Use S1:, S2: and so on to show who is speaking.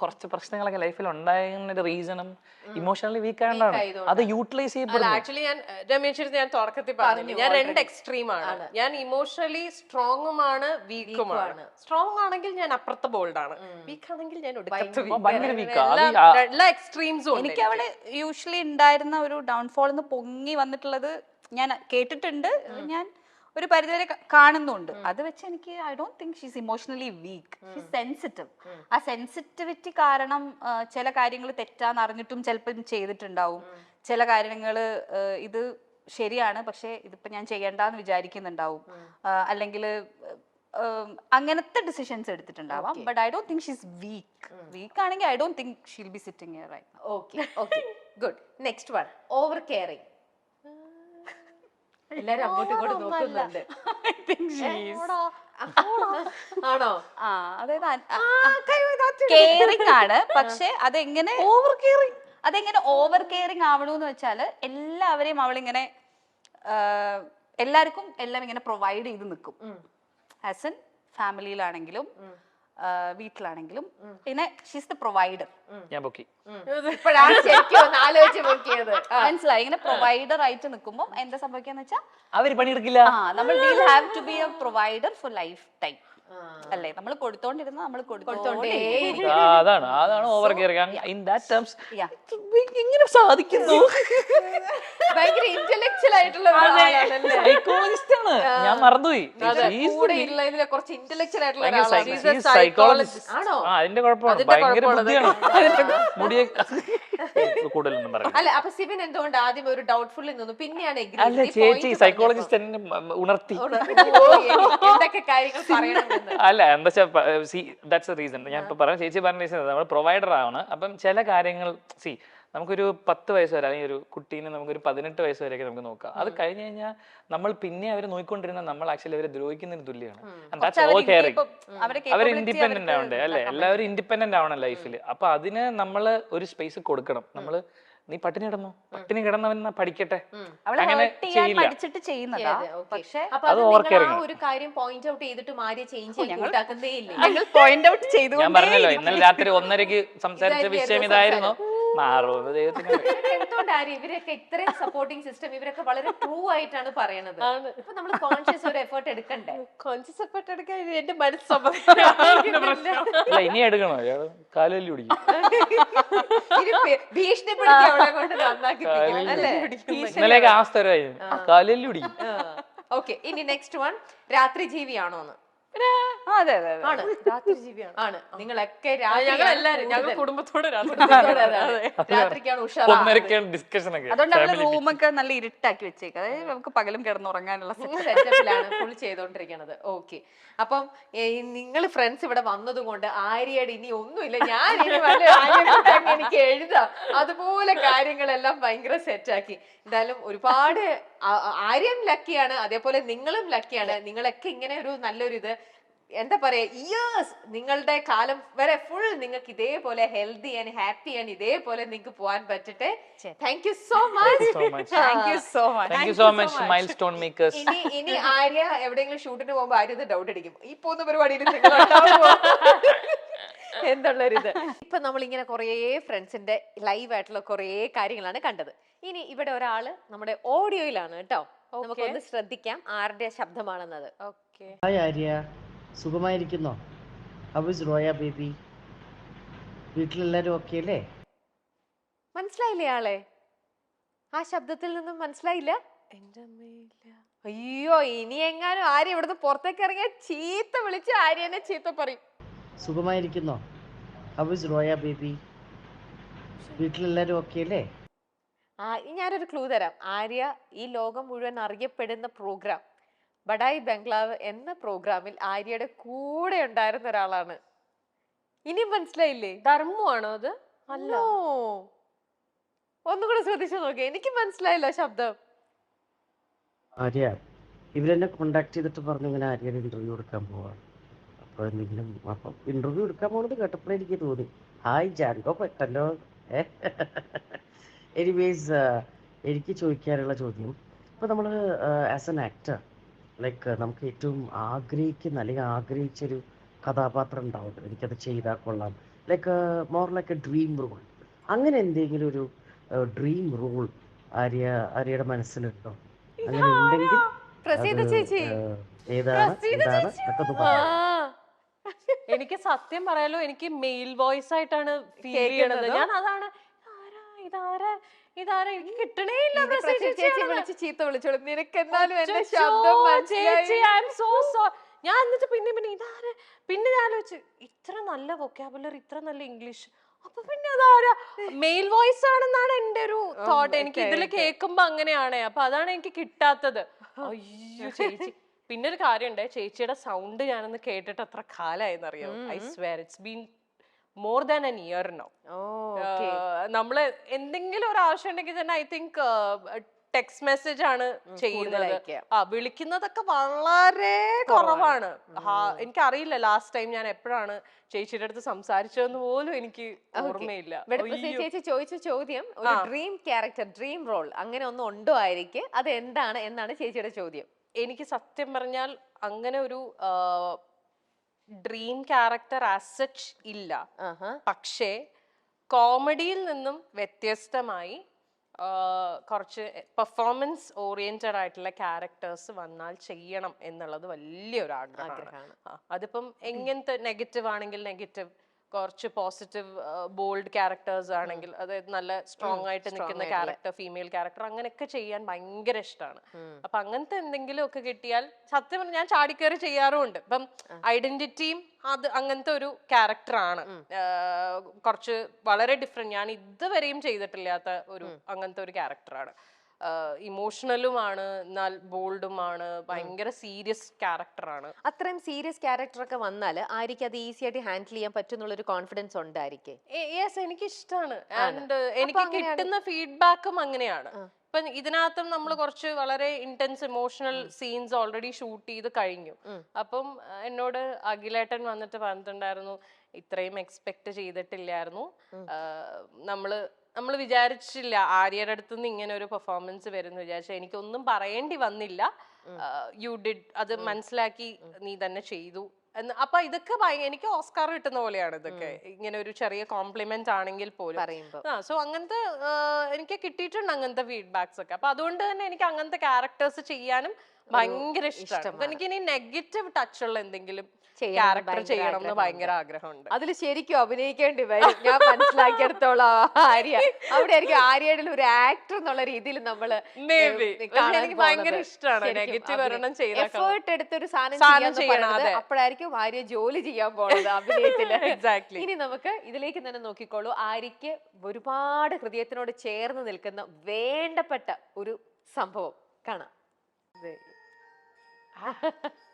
S1: കുറച്ച് പ്രശ്നങ്ങളൊക്കെ ലൈഫിൽ ഉണ്ടായതിന്റെ റീസണും ഇമോഷണലി വീക്ക് ആയതുകൊണ്ടാണ്. അത് യൂട്ടിലൈസ്
S2: അല്ല
S1: ചെയ്യപ്പെടുന്നു
S2: ആക്ച്വലി ഞാൻ രമേശ് ഞാൻ തുടക്കത്തിൽ പറഞ്ഞു ഞാൻ രണ്ട് എക്സ്ട്രീമാണ് ഞാൻ ഇമോഷണലി സ്ട്രോങ്ങുമാണ് വീക്കുമാണ് സ്ട്രോങ് ആണെങ്കിൽ ഞാൻ അപ്പുറത്തെ ബോൾഡ് ആണ് വീക്ക് ആണെങ്കിൽ ഞാൻ എല്ലാ- എക്സ്ട്രീംസും
S3: എനിക്ക് അവിടെ യൂഷ്വലി ഉണ്ടായിരുന്ന ഒരു ഡൗൺഫോൾ എന്ന് പൊങ്ങി വന്നിട്ടുള്ളത് ഞാൻ കേട്ടിട്ടുണ്ട്. ഞാൻ ഒരു പരിധിവരെ കാണുന്നുണ്ട്. അത് വെച്ച് എനിക്ക് I don't think she's emotionally weak she's sensitive ആ സെൻസിറ്റിവിറ്റി കാരണം ചില കാര്യങ്ങൾ തെറ്റാന്ന് അറിഞ്ഞിട്ടും ചിലപ്പോൾ ചെയ്തിട്ടുണ്ടാവും ചില കാര്യങ്ങൾ ഇത് ശരിയാണ് പക്ഷേ ഇതിപ്പോ ഞാൻ ചെയ്യണ്ടെന്ന് വിചാരിക്കുന്നുണ്ടാവും. അല്ലെങ്കിൽ അങ്ങനത്തെ decisions എടുത്തിട്ടുണ്ടാവാം. But I don't think she's weak weak ആണെങ്കിൽ I don't think she'll be sitting right
S4: okay okay good next one over caring എല്ലാരും അങ്ങോട്ടും ഇങ്ങോട്ടും നോക്കുന്നുണ്ട്. ആണോ?
S3: ആ അതായത് കെയറിംഗ് ആണ് പക്ഷെ അതെങ്ങനെ ഓവർ കെയറിംഗ് അതെങ്ങനെ ഓവർ കെയറിംഗ് ആവണമെന്ന് വെച്ചാൽ എല്ലാവരെയും അവളിങ്ങനെ എല്ലാവർക്കും എല്ലാം ഇങ്ങനെ പ്രൊവൈഡ് ചെയ്ത് നിൽക്കും. ആസ് എൻ ഫാമിലിയിലാണെങ്കിലും വീട്ടിലാണെങ്കിലും പിന്നെ ഷീസ് ദ പ്രൊവൈഡർ
S1: ഞാൻ
S4: നോക്കിയത്
S3: മനസ്സിലായി. ഇങ്ങനെ പ്രൊവൈഡർ ആയിട്ട് നിൽക്കുമ്പോൾ എന്താ സംഭവിക്കാന്ന് വെച്ചാൽ
S1: അവർ പണിയെടുക്കില്ല?
S3: ആ നമ്മൾ have to be a provider for lifetime അല്ലേ? നമ്മൾ കൊടുത്തോണ്ടിരുന്ന നമ്മൾ
S1: അതാണ് അതാണ് ഓവർ ഇൻ ദാറ്റ് ടേംസ്
S3: ഇങ്ങനെ
S1: എങ്ങനെ സാധിക്കുന്നു.
S4: ഭയങ്കര ഇന്റലക്ച്വൽ ആയിട്ടുള്ള ഒരാളാണല്ലേ
S1: സൈക്കോളജിസ്റ്റ് ആണ്. ഞാൻ മറന്നുപോയി.
S4: കുറച്ച് ഇന്റലക്ച്വൽ ആയിട്ടുള്ള. ആണോ?
S1: ആ അതിന്റെ കുഴപ്പമാണ്.
S2: അതിന്റെ
S1: ഭയങ്കര
S2: കുഴപ്പമാണ്.
S1: ബുദ്ധിയാണ്. മുടിയെ കൂടുതലൊന്നും പറയാം
S4: അല്ല അപ്പൊ സിബിൻ എന്തുകൊണ്ട് ആദ്യം ഒരു ഡൗട്ട്ഫുള്ളിൽ നിന്നു? പിന്നെയാണ്
S1: അല്ല ചേച്ചി സൈക്കോളജിസ്റ്റ് എന്നെ ഉണർത്തി.
S4: എന്തൊക്കെ കാര്യങ്ങൾ പറയണമെന്ന്.
S1: അല്ല എന്താ വെച്ചാൽ സി ദാറ്റ്സ് റീസൺ ഞാൻ ഇപ്പൊ പറയാം ചേച്ചി പറഞ്ഞ റീസൺ നമ്മൾ പ്രൊവൈഡർ ആണ്. അപ്പം ചില കാര്യങ്ങൾ സി നമുക്കൊരു പത്ത് വയസ്സ് വരെ അല്ലെങ്കിൽ ഒരു കുട്ടീനെ നമുക്കൊരു പതിനെട്ട് വയസ്സ് വരെയൊക്കെ നമുക്ക് നോക്കാം. അത് കഴിഞ്ഞ് കഴിഞ്ഞാൽ നമ്മൾ പിന്നെ അവരെ നോക്കിക്കൊണ്ടിരുന്ന നമ്മൾ ആക്ച്വലി അവരെ ദ്രോഹിക്കുന്നതിന് തുല്യമാണ് അവർ ഇൻഡിപെൻഡന്റ് ആവണ്ടേ? അല്ലെ? എല്ലാവരും ഇൻഡിപെൻഡന്റ് ആവണം ലൈഫിൽ അപ്പൊ അതിന് നമ്മൾ ഒരു സ്പേസ് കൊടുക്കണം. നമ്മൾ നീ പട്ടിണി കിടന്നു? പട്ടിണി കിടന്നവൻ പഠിക്കട്ടെ?
S3: പഠിച്ചിട്ട് ചെയ്യുന്നതാ. പക്ഷെ
S1: അത്.
S4: ഒരു കാര്യം പോയിന്റ് ഔട്ട് ചെയ്തിട്ട് മാറിയ ചേഞ്ച്
S3: ഞങ്ങൾ പോയിന്റ് ഔട്ട് ചെയ്തു
S1: ഞാൻ പറഞ്ഞല്ലോ ഇന്നലെ രാത്രി ഒന്നരക്ക് സംസാരിച്ച വിഷയം ഇതായിരുന്നു. മാറുമെന്ന് ദൈവത്തിന്
S4: എന്തുകൊണ്ടാണ് ഇവരൊക്കെ ഇത്രയും സപ്പോർട്ടിംഗ് സിസ്റ്റം ഇവരൊക്കെ വളരെ ട്രൂ ആയിട്ടാണ് പറയണത്. ഇപ്പൊ നമ്മൾ കോൺഷ്യസ് ഒരു എഫേർട്ട് എടുക്കണ്ടേ?
S2: കോൺഷ്യസ് എഫേർട്ട് എടുക്കാൻ ഇത് എന്റെ മനസ്സ് സമ്മതിക്കുന്നില്ല.
S1: അല്ല ഇനി എടുക്കണോ? അയാൾ കാലുവല്ലി പിടിക്കും.
S4: ഭീഷണിപ്പെടുത്തി
S1: കാലുവല്ലി പിടിക്കും.
S4: ഓക്കെ ഇനി നെക്സ്റ്റ് വൺ രാത്രി ജീവിയാണോന്ന്
S3: അതെ അതെ അതെ.
S4: ആണ്. രാത്രി ജീവിയാണ് ആണ് നിങ്ങളൊക്കെ
S2: ഞങ്ങൾ എല്ലാരും ഞങ്ങൾ കുടുംബത്തോടെ രാത്രി
S4: രാത്രിക്കാണ് ഉഷാർ
S1: ഡിസ്കഷൻ ഒക്കെ
S3: അതുകൊണ്ട് അവൾ റൂമൊക്കെ നല്ല ഇരുട്ടാക്കി വെച്ചേക്കും. അതായത് നമുക്ക് പകലും കിടന്നുറങ്ങാനുള്ള.
S4: സെറ്റപ്പിലാണ് ഫുൾ ചെയ്തോണ്ടിരിക്കണത്. ഓക്കെ അപ്പം നിങ്ങൾ ഫ്രണ്ട്സ് ഇവിടെ വന്നത് കൊണ്ട് ആര്യയുടെ ഇനി ഒന്നുമില്ല. ഞാൻ ഇനി വല്ല ആര്യയെ എനിക്ക് എഴുതാം. അതുപോലെ കാര്യങ്ങളെല്ലാം ഭയങ്കര സെറ്റാക്കി എന്തായാലും ഒരുപാട് ആര്യം ലക്കിയാണ് അതേപോലെ നിങ്ങളും ലക്കിയാണ് നിങ്ങളൊക്കെ ഇങ്ങനെ ഒരു നല്ലൊരു ഇത് എന്താ പറയാ ഇയേഴ്സ് നിങ്ങളുടെ കാലം വരെ ഫുൾ നിങ്ങൾക്ക് ഇതേപോലെ ഹെൽത്തി ആൻഡ് ഹാപ്പി ആൻഡ് ഇതേപോലെ നിങ്ങൾക്ക് പോകാൻ പറ്റട്ടെ. Thank you so much
S3: thank you so much.
S1: Thank you so much milestone makers
S4: ഇനി ഇനി ആര്യ എവിടെയെങ്കിലും ഷൂട്ടിന് പോകുമ്പോൾ ആര്യ ഡൗട്ട് അടിക്കും. ഈ പോകുന്ന പരിപാടിയിൽ നിങ്ങൾ? എന്നുള്ളൊരിത് ഇപ്പൊ നമ്മൾ ഇങ്ങനെ കുറേ ഫ്രണ്ട്സിന്റെ ലൈവ് ആയിട്ടുള്ള കുറേ കാര്യങ്ങളാണ് കണ്ടത്. ഇനി ഇവിടെ ഒരാൾ നമ്മുടെ ഓഡിയോയിലാണ് കേട്ടോ. നമുക്കൊന്ന് ശ്രദ്ധിക്കാം ആരുടെ ശബ്ദമാണെന്നത്.
S2: ഓക്കെ
S5: ഹായ് ആര്യ സുഖമായിരിക്കുന്നോ? റോയ ബേബി വീട്ടിലെല്ലാരും ഓക്കെ അല്ലേ?
S4: മനസ്സിലായില്ലേ ആളെ? ആ ശബ്ദത്തിൽ നിന്നും മനസ്സിലായില്ല?
S2: എന്റെ അമ്മയില്ല
S4: അയ്യോ ഇനി എങ്ങാനും ആര്യ ഇവിടുന്ന് പുറത്തേക്ക് ഇറങ്ങിയ ചീത്ത വിളിച്ച് ആര്യനെ ചീത്ത പറയും.
S5: സുഖമായിരിക്കുന്നോ? ഹൗ റോയ ബേബി വീട്ടിലെല്ലാരും ഓക്കെ അല്ലേ?
S4: ഞാനൊരു ക്ലൂ തരാം. ആര്യ ഈ ലോകം മുഴുവൻ അറിയപ്പെടുന്ന പ്രോഗ്രാം ബഡായി ബംഗ്ലാവ് എന്ന പ്രോഗ്രാമിൽ ആര്യയുടെ കൂടെ ഉണ്ടായിരുന്ന ഒരാളാണ്. ഇനി മനസ്സിലായില്ലേ?
S2: ധർമ്മമാണോ ആണോ അത്? അല്ല.
S4: ഒന്നുകൂടെ ശ്രദ്ധിച്ചു നോക്കി എനിക്ക് മനസ്സിലായില്ല ശബ്ദം.
S5: ആര്യ ഇവരെന്നെ കോണ്ടാക്ട് ചെയ്തിട്ട് പറഞ്ഞു ഇങ്ങനെ ആര്യയുടെ ഇന്റർവ്യൂ എടുക്കാൻ പോവാണ് അപ്പോൾ എന്തെങ്കിലും അപ്പം ഇന്റർവ്യൂ എടുക്കാൻ പോകുന്നത് കേട്ടപ്പോഴേ എനിക്ക് തോന്നി. ഹായ് ജാൻകോ പറ്റല്ലോ എനിവേസ് എനിക്ക് ചോദിക്കാനുള്ള ചോദ്യം. ഇപ്പോൾ നമ്മൾ ആസ് എൻ ആക്ടർ ലൈക്ക് നമുക്ക് ഏറ്റവും ആഗ്രഹിക്കുന്ന അല്ലെങ്കിൽ ആഗ്രഹിച്ചൊരു കഥാപാത്രം ഉണ്ടാവും എനിക്കത് ചെയ്താൽ കൊള്ളാം. Like more like a dream role അങ്ങനെ എന്തെങ്കിലും ഒരു ഡ്രീം റോൾ ആര്യ ആര്യയുടെ മനസ്സിലുണ്ടോ? അങ്ങനെ ഉണ്ടെങ്കിൽ
S2: എനിക്ക് സത്യം പറയാലോ എനിക്ക് മെയിൽ വോയിസ് ആയിട്ടാണ് ഫീൽ ചെയ്യണത്. ഞാൻ അതാണ് ഇതാരാ? ഇതാരാ? എനിക്ക് കിട്ടണേ ഇല്ല
S4: ഇത്
S2: പ്രസീത
S4: പ്രസീത ചേച്ചി
S2: ചേച്ചിയാണെന്ന്.
S4: വിളിച്ച് ചീത്ത വിളിച്ചോളൂ. നിനക്ക് എന്നാലും എന്റെ ശബ്ദം
S2: ചേച്ചി ഐ എം സോ സോറി ഞാൻ എന്നിട്ട് പിന്നെ പിന്നെ ഇതാര്? പിന്നെ ഞാൻ ആലോചിച്ചു ഇത്ര നല്ല വൊക്കാബുലറി ഇത്ര നല്ല ഇംഗ്ലീഷ് അപ്പൊ പിന്നെ അതാരാ? മെയിൽ വോയിസ് ആണെന്നാണ് എന്റെ ഒരു തോട്ട് എനിക്ക് ഇതിൽ
S4: okay.
S2: കേൾക്കുമ്പോ അങ്ങനെയാണ്. അപ്പൊ അതാണ് എനിക്ക് കിട്ടാത്തത്. അയ്യോ ചേച്ചി. പിന്നെ ഒരു കാര്യമുണ്ട്. ചേച്ചിയുടെ സൗണ്ട് ഞാനൊന്ന് കേട്ടിട്ട് അത്ര കാലായെന്നറിയാം? I swear it's been more than an year no നമ്മൾ എന്തെങ്കിലും ഒരു ആവശ്യം ഉണ്ടെങ്കിൽ തന്നെ ഐ തിങ്ക് ടെക്സ്റ്റ് മെസ്സേജ് ആണ് ചെയ്യുന്നത്. ആ വിളിക്കുന്നതൊക്കെ വളരെ കുറവാണ്. എനിക്ക് എനിക്കറിയില്ല ലാസ്റ്റ് ടൈം ഞാൻ എപ്പോഴാണ് ചേച്ചിയുടെ അടുത്ത് സംസാരിച്ചതെന്ന് പോലും എനിക്ക് ഓർമ്മയില്ല.
S4: ചേച്ചി ചോദിച്ച ചോദ്യം ഒരു. ഡ്രീം ക്യാരക്ടർ ഡ്രീം റോൾ അങ്ങനെ ഒന്നും ഉണ്ടോ ആയിരിക്കും? അത് എന്താണ് എന്നാണ് ചേച്ചിയുടെ ചോദ്യം.
S2: എനിക്ക് സത്യം പറഞ്ഞാൽ അങ്ങനെ ഒരു ഡ്രീം ക്യാരക്ടർ ആസച്ച് സച്ച് ഇല്ല. പക്ഷേ കോമഡിയിൽ നിന്നും വ്യത്യസ്തമായി കുറച്ച് പെർഫോമൻസ് ഓറിയന്റഡ് ആയിട്ടുള്ള ക്യാരക്ടേഴ്സ് വന്നാൽ ചെയ്യണം എന്നുള്ളത് വലിയൊരു ആഗ്രഹമാണ്. അതിപ്പം എങ്ങനത്തെ നെഗറ്റീവ് ആണെങ്കിൽ നെഗറ്റീവ് കുറച്ച് പോസിറ്റീവ് ബോൾഡ് ക്യാരക്ടേഴ്സ് ആണെങ്കിൽ അതായത് നല്ല സ്ട്രോങ് ആയിട്ട് നിൽക്കുന്ന. ക്യാരക്ടർ ഫീമെയിൽ ക്യാരക്ടർ അങ്ങനെയൊക്കെ ചെയ്യാൻ ഭയങ്കര ഇഷ്ടമാണ്. അപ്പൊ അങ്ങനത്തെ എന്തെങ്കിലും ഒക്കെ കിട്ടിയാൽ സത്യം പറഞ്ഞാൽ ഞാൻ ചാടിക്കയറി ചെയ്യാറുമുണ്ട്. ഇപ്പം ഐഡന്റിറ്റിയും അത് അങ്ങനത്തെ ഒരു ക്യാരക്ടറാണ് കുറച്ച് വളരെ ഡിഫറെന്റ് ഞാൻ ഇതുവരെയും ചെയ്തിട്ടില്ലാത്ത ഒരു അങ്ങനത്തെ ഒരു ക്യാരക്ടറാണ് ഇമോഷണലുമാണ് എന്നാൽ ബോൾഡുമാണ് ഭയങ്കര സീരിയസ് ക്യാരക്ടറാണ്.
S4: അത്രയും സീരിയസ് ക്യാരക്ടർ ഒക്കെ വന്നാൽ ആയിരിക്കും അത് ഈസി ആയിട്ട് ഹാൻഡിൽ ചെയ്യാൻ പറ്റുന്നുള്ള ഒരു കോൺഫിഡൻസ് ഉണ്ടായിരിക്കും
S2: യെസ് എനിക്ക് ഇഷ്ടമാണ് ആൻഡ് എനിക്ക് കിട്ടുന്ന ഫീഡ്ബാക്കും അങ്ങനെയാണ്. ഇപ്പം ഇതിനകത്തും നമ്മൾ കുറച്ച് വളരെ intense emotional scenes already shoot ചെയ്ത് കഴിഞ്ഞു. അപ്പം എന്നോട് അഖിലേട്ടൻ വന്നിട്ട് പറഞ്ഞിട്ടുണ്ടായിരുന്നു ഇത്രയും എക്സ്പെക്ട് ചെയ്തിട്ടില്ലായിരുന്നു. നമ്മൾ നമ്മൾ നമ്മൾ വിചാരിച്ചില്ല ആര്യയുടെ അടുത്ത് നിന്ന് ഇങ്ങനെ ഒരു പെർഫോമൻസ് വരുന്നു വിചാരിച്ചു. എനിക്കൊന്നും പറയേണ്ടി വന്നില്ല. യു ഡിഡ് അത് മനസ്സിലാക്കി നീ തന്നെ ചെയ്തു. എന്ന് അപ്പൊ ഇതൊക്കെ എനിക്ക് ഓസ്കാർ കിട്ടുന്ന പോലെയാണ് ഇതൊക്കെ. ഇങ്ങനെ ഒരു ചെറിയ കോംപ്ലിമെന്റ് ആണെങ്കിൽ പോലും. ആ സോ അങ്ങനത്തെ എനിക്ക് കിട്ടിയിട്ടുണ്ട് അങ്ങനത്തെ ഫീഡ്ബാക്സ് ഒക്കെ. അപ്പൊ അതുകൊണ്ട് തന്നെ എനിക്ക് അങ്ങനത്തെ ക്യാരക്ടേഴ്സ് ചെയ്യാനും ഭയങ്കര ഇഷ്ടമാണ്. എനിക്ക് ഇനി നെഗറ്റീവ് ടച്ച് ഉള്ള എന്തെങ്കിലും ക്യാരക്ടർ ചെയ്യണം എന്ന്. ഭയങ്കര ആഗ്രഹമുണ്ട്.
S4: അതിൽ ശരിക്കും അഭിനയിക്കേണ്ടി വരും. ഞാൻ മനസ്സിലാക്കിയെടുത്തോളം ആര്യ. അവിടെ ആയിരിക്കും ആര്യയുടെ ഒരു ആക്ടർ എന്നുള്ള രീതിയിൽ
S2: നമ്മൾ. എനിക്ക് ഭയങ്കര ഇഷ്ടമാണ് നെഗറ്റീവ് ഒരെണ്ണം ചെയ്താൽ
S4: എഫേർട്ട് എടുത്തൊരു സാധനം
S2: ചെയ്യണം.
S4: അപ്പോഴായിരിക്കും ആര്യ ജോലി ചെയ്യാൻ പോണത് അഭിനയത്തിൽ.
S2: എക്സാക്ട്ലി
S4: ഇനി നമുക്ക് ഇതിലേക്ക് തന്നെ നോക്കിക്കോളൂ. ആര്യക്ക് ഒരുപാട് ഹൃദയത്തിനോട് ചേർന്ന് നിൽക്കുന്ന വേണ്ടപ്പെട്ട ഒരു സംഭവം കാണാം. ah.